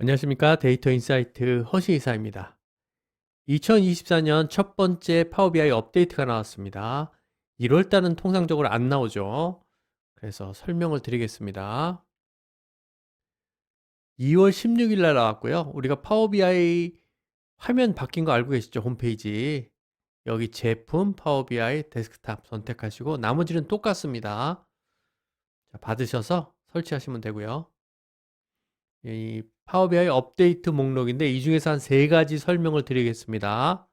안녕하십니까. 데이터 인사이트 허시 이사입니다. 2024년 첫 번째 파워비아이 업데이트가 나왔습니다. 1월 달은 통상적으로 안 나오죠. 그래서 설명을 드리겠습니다. 2월 16일 날 나왔고요. 우리가 파워비아이 화면 바뀐 거 알고 계시죠? 홈페이지. 여기 제품 파워비아이 데스크탑 선택하시고 나머지는 똑같습니다. 자, 받으셔서 설치하시면 되고요. 이 파워비아이 업데이트 목록인데 이 중에서 한 세 가지 설명을 드리겠습니다.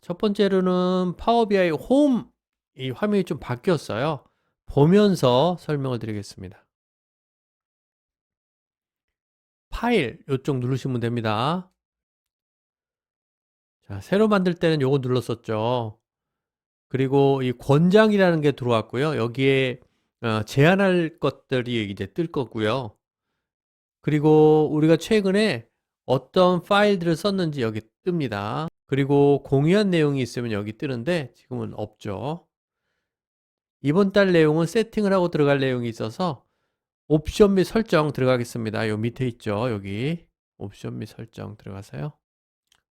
첫 번째로는 파워비아이 홈이 화면이 좀 바뀌었어요. 보면서 설명을 드리겠습니다. 파일 이쪽 누르시면 됩니다. 자, 새로 만들 때는 요거 눌렀었죠. 그리고 이 권장이라는 게 들어왔고요. 여기에 어, 제한할 것들이 이제 뜰 거고요. 그리고 우리가 최근에 어떤 파일들을 썼는지 여기 뜹니다. 그리고 공유한 내용이 있으면 여기 뜨는데 지금은 없죠. 이번 달 내용은 세팅을 하고 들어갈 내용이 있어서 옵션 및 설정 들어가겠습니다. 요 밑에 있죠. 여기 옵션 및 설정 들어가서요.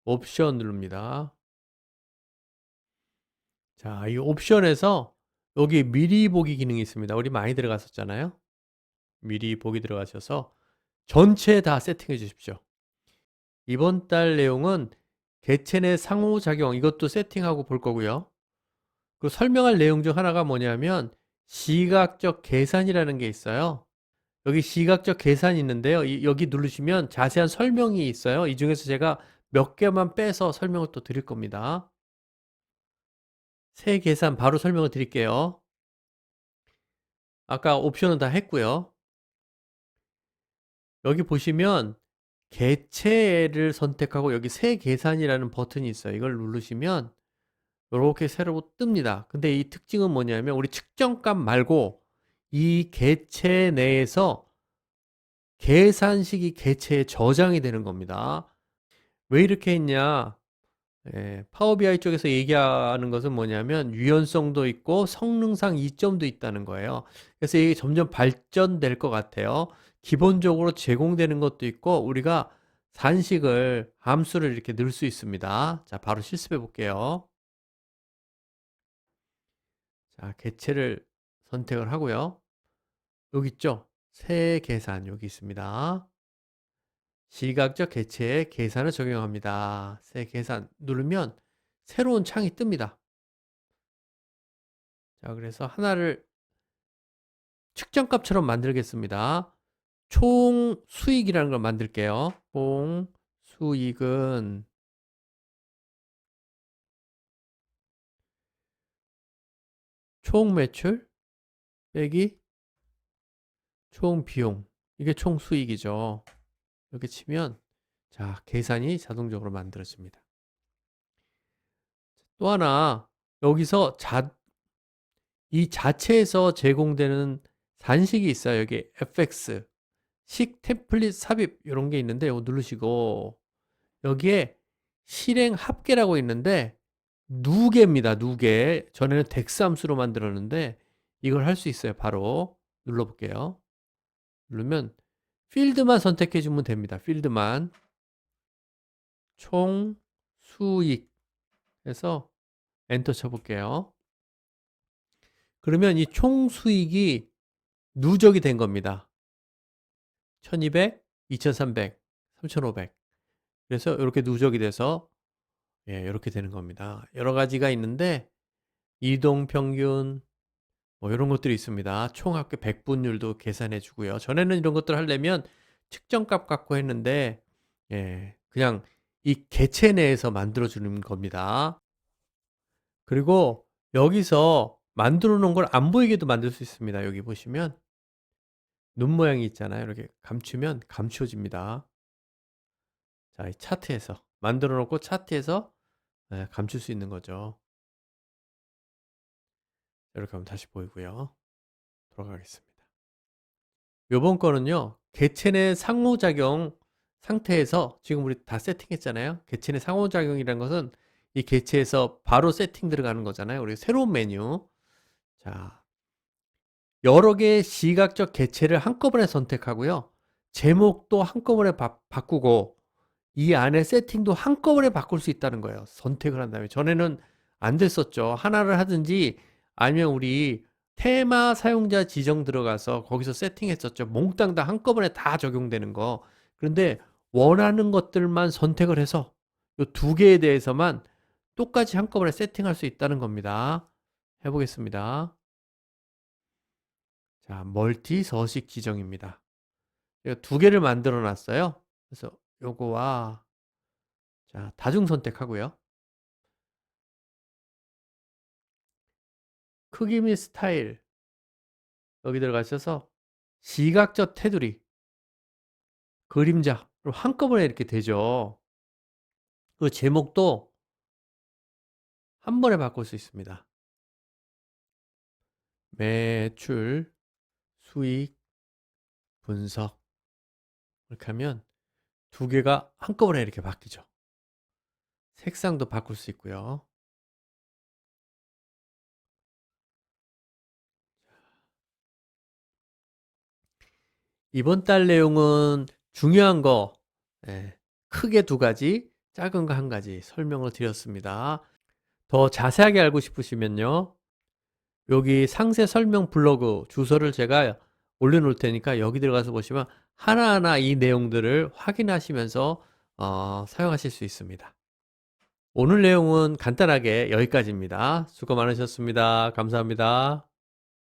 옵션 누릅니다. 자, 이 옵션에서 여기 미리 보기 기능이 있습니다. 우리 많이 들어갔었잖아요. 미리 보기 들어가셔서 전체 다 세팅해 주십시오. 이번 달 내용은 개체 내 상호작용 이것도 세팅하고 볼 거고요. 그 설명할 내용 중 하나가 뭐냐면 시각적 계산이라는 게 있어요. 여기 시각적 계산이 있는데요. 이- 여기 누르시면 자세한 설명이 있어요. 이 중에서 제가 몇 개만 빼서 설명을 또 드릴 겁니다. 세 계산 바로 설명을 드릴게요. 아까 옵션은 다 했고요. 여기 보시면 개체를 선택하고 여기 새 계산이라는 버튼이 있어요. 이걸 누르시면 이렇게 새로 뜹니다. 근데 이 특징은 뭐냐면 우리 측정값 말고 이 개체 내에서 계산식이 개체에 저장이 되는 겁니다. 왜 이렇게 했냐? 예, 파워 BI 쪽에서 얘기하는 것은 뭐냐면 유연성도 있고 성능상 이점도 있다는 거예요. 그래서 이게 점점 발전될 것 같아요. 기본적으로 제공되는 것도 있고 우리가 산식을 함수를 이렇게 넣을 수 있습니다. 자, 바로 실습해 볼게요. 자, 개체를 선택을 하고요. 여기 있죠? 새 계산 여기 있습니다. 시각적 개체에 계산을 적용합니다. 새 계산 누르면 새로운 창이 뜹니다. 자, 그래서 하나를 측정값처럼 만들겠습니다. 총 수익이라는 걸 만들게요. 총 수익은 총 매출 빼기 총 비용. 이게 총 수익이죠. 이렇게 치면 자, 계산이 자동적으로 만들어집니다. 또 하나 여기서 자, 이 자체에서 제공되는 산식이 있어요. 여기 fx 식 템플릿 삽입 이런 게 있는데 이거 누르시고 여기에 실행 합계라고 있는데 누계입니다. 누계. 전에는 덱스 함수로 만들었는데 이걸 할 수 있어요. 바로 눌러 볼게요. 누르면 필드만 선택해 주면 됩니다. 필드만 총 수익 해서 엔터 쳐 볼게요. 그러면 이 총 수익이 누적이 된 겁니다. 1200, 2300, 3500. 그래서 이렇게 누적이 돼서 예, 이렇게 되는 겁니다. 여러 가지가 있는데 이동 평균 뭐 이런 것들이 있습니다. 총 합계 백분율도 계산해 주고요. 전에는 이런 것들 하려면 측정값 갖고 했는데 예, 그냥 이 개체 내에서 만들어 주는 겁니다. 그리고 여기서 만들어 놓은 걸 안 보이게도 만들 수 있습니다. 여기 보시면 눈 모양이 있잖아요. 이렇게 감추면 감추어집니다. 자, 이 차트에서 만들어 놓고 차트에서 예, 감출 수 있는 거죠. 이렇게 하면 다시 보이고요. 돌아가겠습니다. 요번 거는요. 개체 내 상호작용 상태에서 지금 우리 다 세팅했잖아요. 개체 내 상호작용이라는 것은 이 개체에서 바로 세팅 들어가는 거잖아요. 우리 새로운 메뉴. 자, 여러 개의 시각적 개체를 한꺼번에 선택하고요. 제목도 한꺼번에 바, 바꾸고 이 안에 세팅도 한꺼번에 바꿀 수 있다는 거예요. 선택을 한 다음에. 전에는 안 됐었죠. 하나를 하든지 아니면 우리 테마 사용자 지정 들어가서 거기서 세팅했었죠. 몽땅 다 한꺼번에 다 적용되는 거. 그런데 원하는 것들만 선택을 해서 이 두 개에 대해서만 똑같이 한꺼번에 세팅할 수 있다는 겁니다. 해보겠습니다. 자, 멀티 서식 지정입니다. 제가 두 개를 만들어 놨어요. 그래서 요거와 자, 다중 선택하고요. 크기 및 스타일 여기 들어가셔서 시각적 테두리 그림자로 한꺼번에 이렇게 되죠. 그 제목도 한 번에 바꿀 수 있습니다. 매출, 수익, 분석 이렇게 하면 두 개가 한꺼번에 이렇게 바뀌죠. 색상도 바꿀 수 있고요. 이번 달 내용은 중요한 거 예, 크게 두 가지, 작은 거 한 가지 설명을 드렸습니다. 더 자세하게 알고 싶으시면요. 여기 상세 설명 블로그 주소를 제가 올려놓을 테니까 여기 들어가서 보시면 하나하나 이 내용들을 확인하시면서 어, 사용하실 수 있습니다. 오늘 내용은 간단하게 여기까지입니다. 수고 많으셨습니다. 감사합니다.